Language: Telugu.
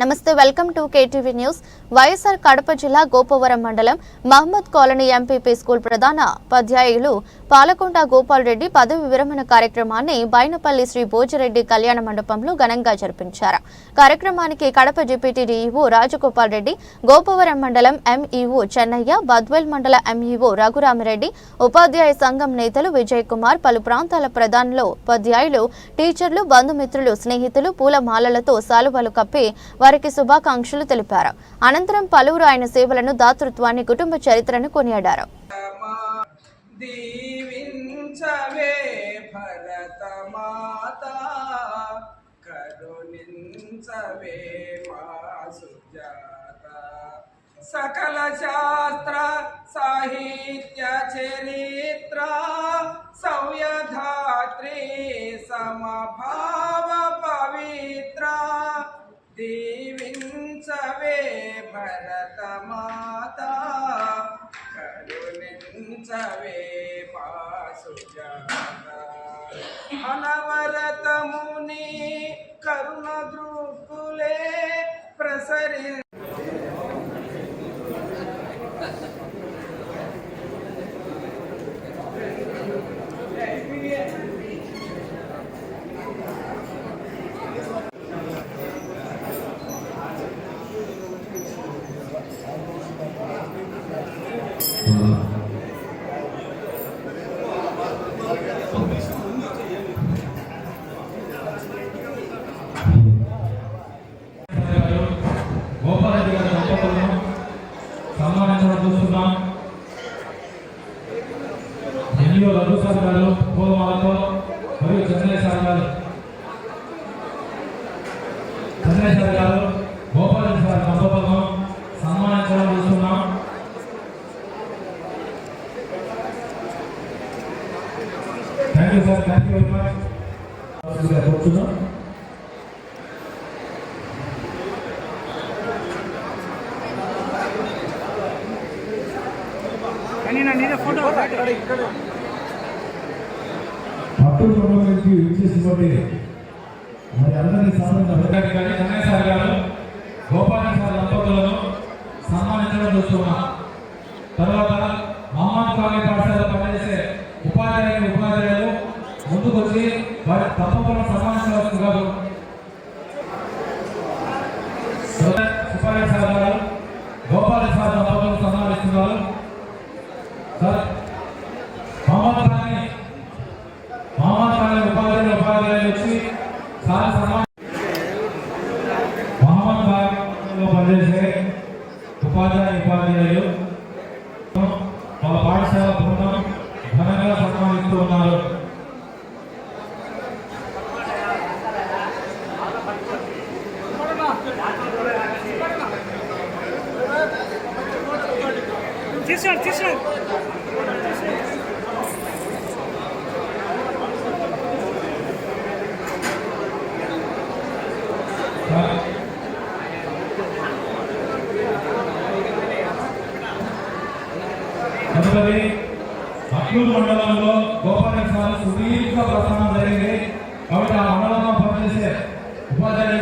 నమస్తే welcome to KTV news. YSR Kadapa జిల్లా గోపవరం మండలం మహమ్మద్ కాలనీ ఎంపీపీ స్కూల్ ప్రధాన ఉపాధ్యాయులు పాలకొండ గోపాల్ రెడ్డి పదవి విరమణ కార్యక్రమాన్ని బైనపల్లి శ్రీ భోజిరెడ్డి కళ్యాణ మండపంలో ఘనంగా జరిపించారు. కార్యక్రమానికి కడప డిప్యూటీ డీఈఓ రాజగోపాల్ రెడ్డి గోపవరం మండలం ఎంఈఓ చెన్నయ్య బద్వేల్ మండల ఎంఈఓ రఘురామిరెడ్డి ఉపాధ్యాయ సంఘం నేతలు విజయ్ కుమార్ పలు ప్రాంతాల ప్రధానులు ఉపాధ్యాయులు టీచర్లు బంధుమిత్రులు స్నేహితులు పూలమాలలతో సాలువలు కప్పి వారికి శుభాకాంక్షలు తెలిపారు. అనంతరం పలువురు ఆయన సేవలను దాతృత్వాన్ని కుటుంబ చరిత్రను కొనియాడారు. దీవించవే భరత మాత కరుణించవే మా సుజాత. సకల శాస్త్ర సాహిత్య చరిత్ర సౌయధాత్రి సమభావ పవిత్ర. దీ భరత మాత కరుణించవే పాసుజాత అనవరతముని కరుణ గోపాలరెడ్డి ఎన్నియో రఘు సార్ గారు పూలమాలతో మరియు సార్ గారు సార్ గారు గోపాలరెడ్డి సార్ దంపతులను సన్మానించడం చూస్తున్నాం thank you sir thank you very much కూర్చున్నాం మరి సార్ గారు గోపాల సార్ దంపతులను సన్మానించడం చూస్తున్నాం తర్వాత మహమ్మద్ కాలేజ్ పాఠశాల పనిచేసే ఉపాధ్యాయులు ఉపాధ్యాయులు ముందుకొచ్చి వారి తప్పకుండా సన్మానించవచ్చు కాదు. సుపారి సార్ గారు గోపాల సార్ దంపతులను సన్మానిస్తున్నారు. సార్ మహమ్మద్ ఖాన్ మహమ్మద్ ఖాన్ ఉపాధ్యాయులు ఉపాధ్యాయులు వచ్చి సార్ సన్మానం మహమ్మద్ ఖాన్లో పనిచేసే ఉపాధ్యాయ ఉపాధ్యాయులు. వాళ్ళ పాఠశాల బృందం ఘనంగా సన్మానిస్తూ ఉన్నారు. తీసాడు తీసాడు సార్ తదుపరి అట్లూరు మండలంలో గోపాల సార్ సుదీర్ఘ ప్రస్థానం జరిగింది. కాబట్టి ఆ మండలంలో పనిచేసే ఉపాధ్యాయుల